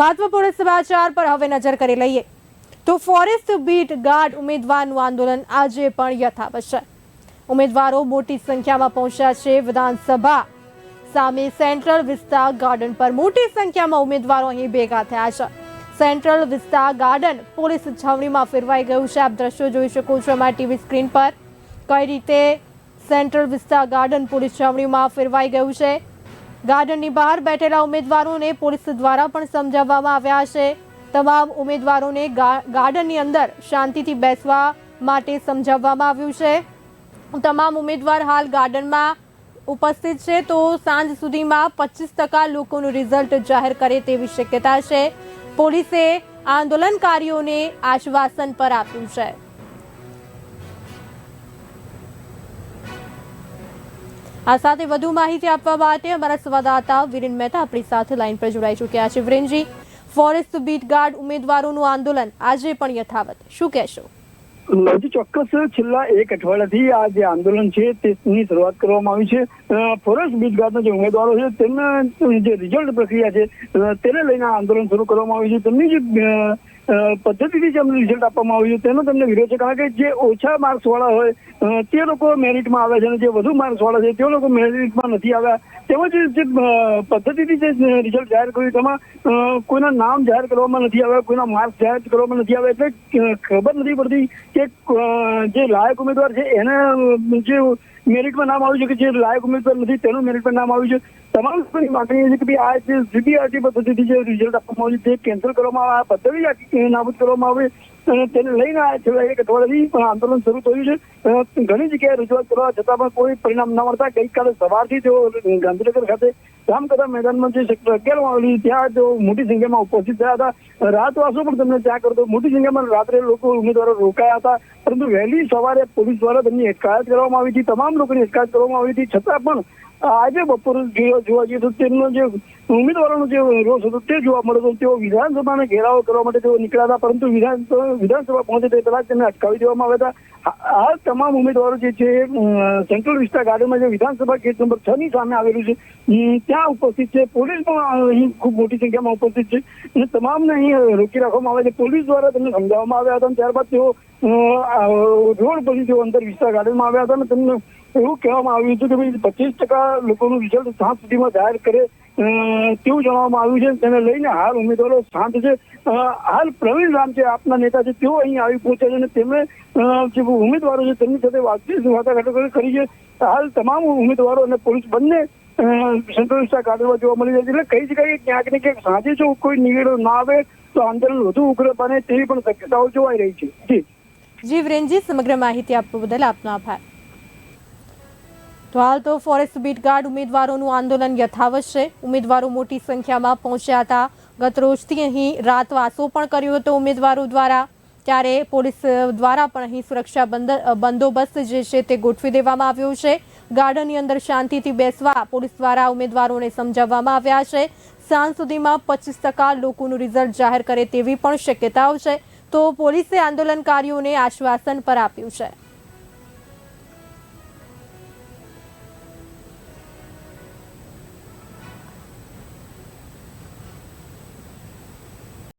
મહત્વપૂર્ણ સમાચાર પર હવે નજર કરી લઈએ. તો ફોરેસ્ટ બીટ ગાર્ડ ઉમેદવારનું આંદોલન આજે પણ યથાવત છે. ઉમેદવારો મોટી સંખ્યામાં પહોંચ્યા છે. વિધાનસભા સામે સેન્ટ્રલ વિસ્તાર ગાર્ડન પર મોટી સંખ્યામાં ઉમેદવારો અહીં ભેગા થયા છે. સેન્ટ્રલ વિસ્તાર ગાર્ડન પોલીસ છાવણીમાં ફેરવાઈ ગયું છે. આપ દ્રશ્યો જોઈ શકો છો અમારી ટીવી સ્ક્રીન પર કઈ રીતે સેન્ટ્રલ વિસ્તાર ગાર્ડન પોલીસ છાવણીમાં ફેરવાઈ ગયું છે. ગાર્ડનની બહાર બેઠેલા ઉમેદવારોને પોલીસ દ્વારા પણ સમજાવવામાં આવ્યા છે. તમામ ઉમેદવારોને ગાર્ડનની અંદર શાંતિથી બેસવા માટે સમજાવવામાં આવ્યું છે. તમામ ઉમેદવાર હાલ ગાર્ડનમાં ઉપસ્થિત છે તો સાંજ સુધીમાં પચીસ ટકા લોકોનું રિઝલ્ટ જાહેર કરે તેવી શક્યતા છે. પોલીસે આંદોલનકારીઓને આશ્વાસન પર આપ્યું છે. આ સાથે વધુ માહિતી આપવા માટે અમારા સંવાદદાતા વિરેન મહેતા આપણી સાથે લાઈન પર જોડાઈ ચૂક્યા છે. વિરેનજી, ફોરેસ્ટ બીટ ગાર્ડ ઉમેદવારોનું આંદોલન આજે પણ યથાવત. શું કહેશો? ચોક્કસ. છેલ્લા એક અઠવાડિયાથી આ જે આંદોલન છે, તેની શરૂઆત કરવામાં આવી છે. ફોરેસ્ટ બીટગાર્ડના જે ઉમેદવારો છે, તેમના જે રિઝલ્ટ પ્રક્રિયા છે તેને લઈને આંદોલન શરૂ કરવામાં આવ્યું છે. તેમની જે પદ્ધતિથી જે અમને રિઝલ્ટ આપવામાં આવ્યું તેનો તમને વિરોધ છે. કારણ કે જે ઓછા માર્ક્સ વાળા હોય તે લોકો મેરિટમાં આવે છે અને જે વધુ માર્ક્સ વાળા છે તે લોકો મેરિટમાં નથી આવ્યા. તેમજ જે પદ્ધતિથી જે રિઝલ્ટ જાહેર કર્યું, તેમાં કોઈના નામ જાહેર કરવામાં નથી આવ્યા, કોઈના માર્ક્સ જાહેર કરવામાં નથી આવ્યા, એટલે ખબર નથી પડતી કે જે લાયક ઉમેદવાર છે, એને જે મેરિટમાં નામ આવ્યું છે કે જે લાયક ઉમેદવાર નથી, તેનું મેરિટમાં નામ આવ્યું છે. તમામ લોકોની માગણી છે કે ભાઈ આ જે સીબીઆરટી પદ્ધતિથી જે રિઝલ્ટ આપવામાં આવ્યું તે કેન્સલ કરવામાં આવે, આ પદ્ધતિ નાબૂદ કરવામાં આવે. તેને લઈને છેલ્લા એક અઠવાડિયાથી પણ આંદોલન શરૂ થયું છે. ઘણી જગ્યાએ રજૂઆત કરવા છતાં પણ કોઈ પરિણામ ન મળતા. ગઈકાલે સવારથી તેઓ ગાંધીનગર ખાતે રામકથા મેદાનમાં જે સેક્ટર અગિયારમાં આવેલી ત્યાં તેઓ મોટી સંખ્યામાં ઉપસ્થિત થયા હતા. રાતવાસો પણ તમને ત્યાં કરતો મોટી સંખ્યામાં રાત્રે લોકો ઉમેદવારો રોકાયા હતા. પરંતુ વહેલી સવારે પોલીસ દ્વારા તેમની અટકાયત કરવામાં આવી હતી. તમામ લોકોની અટકાયત કરવામાં આવી હતી. છતાં પણ આજે બપોર જોવા જઈએ તો તેમનો જે ઉમેદવારોનો જે રોષ હતો તે જોવા મળ્યો હતો. તેઓ વિધાનસભાને ઘેરાવો કરવા માટે તેઓ નીકળ્યા હતા, પરંતુ વિધાન વિધાનસભા પહોંચે તે પહેલા તેમને અટકાવી દેવામાં આવ્યા હતા. આ- તમામ ઉમેદવારો જે છે સેન્ટ્રલ વિસ્તાર ગાર્ડનમાં જે વિધાનસભા ગેટ નંબર છ ની સામે આવેલું છે ત્યાં ઉપસ્થિત છે. પોલીસ પણ અહીં ખૂબ મોટી સંખ્યામાં ઉપસ્થિત છે. અને તમામને અહીં રોકી રાખવામાં આવે છે. પોલીસ દ્વારા તેમને સમજાવવામાં આવ્યા હતા અને ત્યારબાદ તેઓ રોડ પછી તેઓ અંદર વિસ્તાર ગાર્ડનમાં આવ્યા હતા અને તેમને એવું કહેવામાં આવ્યું હતું કે ભાઈ પચીસ ટકા લોકોનું રિઝલ્ટ સાંજ સુધીમાં જાહેર કરે તેવું જણાવવામાં આવ્યું છે. તેને લઈને હાલ ઉમેદવારો શાંત છે. હાલ પ્રવીણ રામ છે, આપના નેતા છે, તેઓ અહીં આવી પહોંચ્યા છે અને તેમણે જે ઉમેદવારો છે, તેમની સાથે વાતચીત વાટાઘાટો કરી છે. હાલ તમામ ઉમેદવારો અને પોલીસ બંને સેન્ટ્રલ વિસ્તાર જોવા મળી જાય છે. એટલે કહી શકાય ક્યાંક ને ક્યાંક સાંજે જો કોઈ નિવેડો ના આવે, તો આંદોલન વધુ ઉગ્ર બને તેવી પણ શક્યતાઓ જોવાઈ રહી છે. જી. જી, વિરેનજી, સમગ્ર માહિતી આપવા બદલ આપનો આભાર. તો હાલ તો ફોરેસ્ટ બીટ ગાર્ડ ઉમેદવારોનું આંદોલન યથાવત છે. ઉમેદવારો મોટી સંખ્યામાં પહોંચ્યા હતા. ગત રોજથી અહીં રાતવાસો પણ કર્યો હતો ઉમેદવારો દ્વારા. ત્યારે પોલીસ દ્વારા પણ અહીં સુરક્ષા બંદ- બંદોબસ્ત જે છે તે ગોઠવી દેવામાં આવ્યો છે. ગાર્ડનની અંદર શાંતિથી બેસવા પોલીસ દ્વારા ઉમેદવારોને સમજાવવામાં આવ્યા છે. સાંજ સુધીમાં પચીસ ટકા લોકોનું રિઝલ્ટ જાહેર કરે તેવી પણ શક્યતાઓ છે. તો પોલીસે આંદોલનકારીઓને આશ્વાસન પર આપ્યું છે.